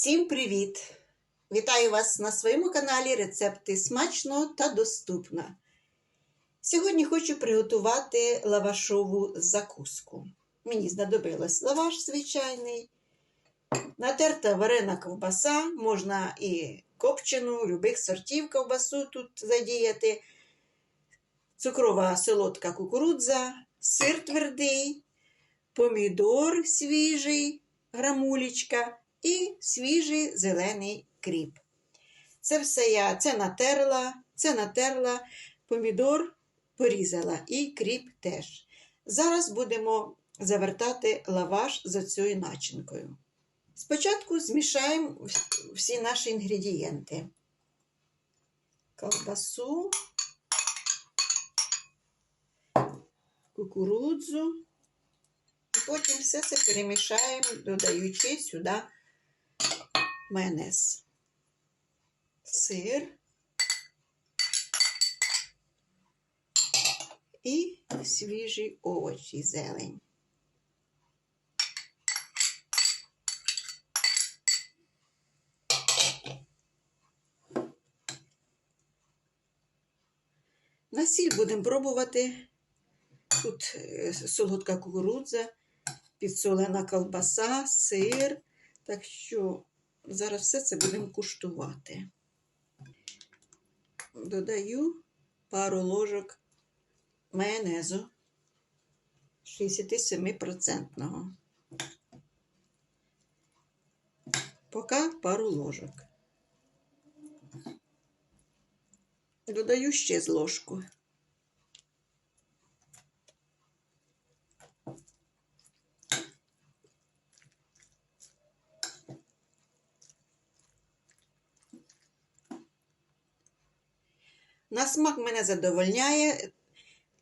Всім привіт! Вітаю вас на своєму каналі Рецепти смачно та доступно. Сьогодні хочу приготувати лавашову закуску. Мені знадобилось лаваш звичайний, натерта варена ковбаса, можна і копчену, любих сортів ковбасу тут задіяти, цукрова солодка кукурудза, сир твердий, помідор свіжий, грамулечка і свіжий зелений кріп. Це все я це натерла, це натерла, помідор порізала і кріп теж. Зараз будемо завертати лаваш за цією начинкою. Спочатку змішаємо всі наші інгредієнти. Колбасу, кукурудзу. І потім все це перемішаємо, додаючи сюди майонез, сир і свіжі овочі, зелень. На сіль будемо пробувати. Тут е, солодка кукурудза, підсолена колбаса, сир. Так що зараз все це будемо куштувати. Додаю пару ложок майонезу 67%. Поки пару ложок. Додаю ще з ложку. На смак мене задовольняє,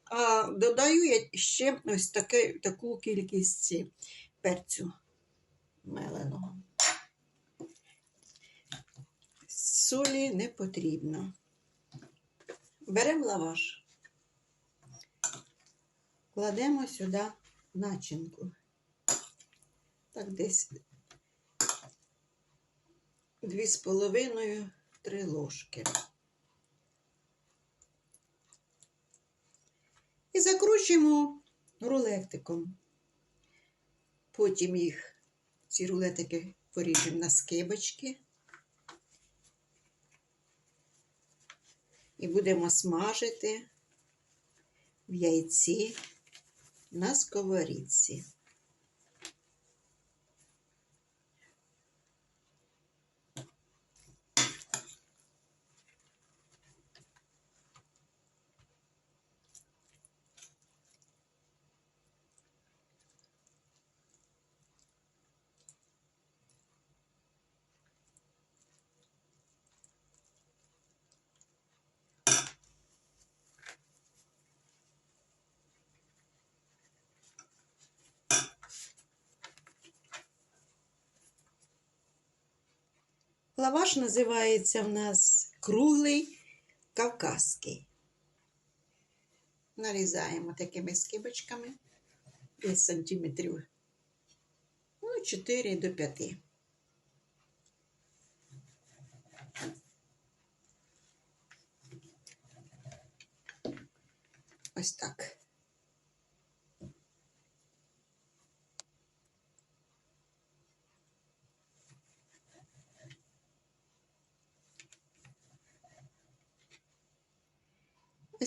а додаю я ще ось таке, таку кількість перцю меленого. Солі не потрібно. Беремо лаваш, кладемо сюди начинку. Так, десь дві з половиною три ложки. І закручуємо рулетиком. Потім їх, ці рулетики поріжемо на скибочки. І будемо смажити в яйці на сковорідці. Лаваш називається в нас круглий кавказький. Нарізаємо такими скибочками десь сантиметрів ну, 4 до 5. Ось так.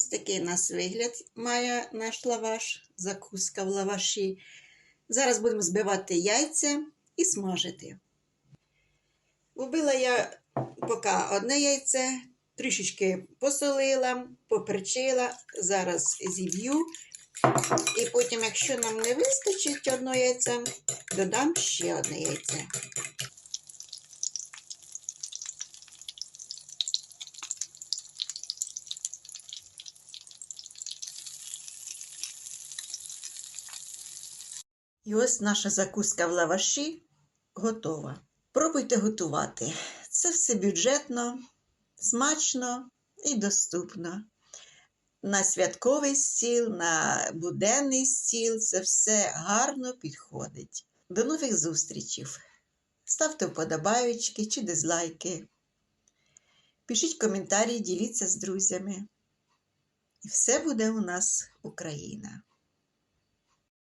Ось такий у нас вигляд має наш лаваш, закуска в лаваші. Зараз будемо збивати яйця і смажити. Вбила я поки одне яйце, трішечки посолила, поперчила, зараз зіб'ю. І потім, якщо нам не вистачить одного яйця, додам ще одне яйце. І ось наша закуска в лаваші готова. Пробуйте готувати. Це все бюджетно, смачно і доступно. На святковий стіл, на буденний стіл це все гарно підходить. До нових зустрічей! ставте вподобаючки чи дизлайки. Пишіть коментарі, діліться з друзями. І все буде у нас Україна.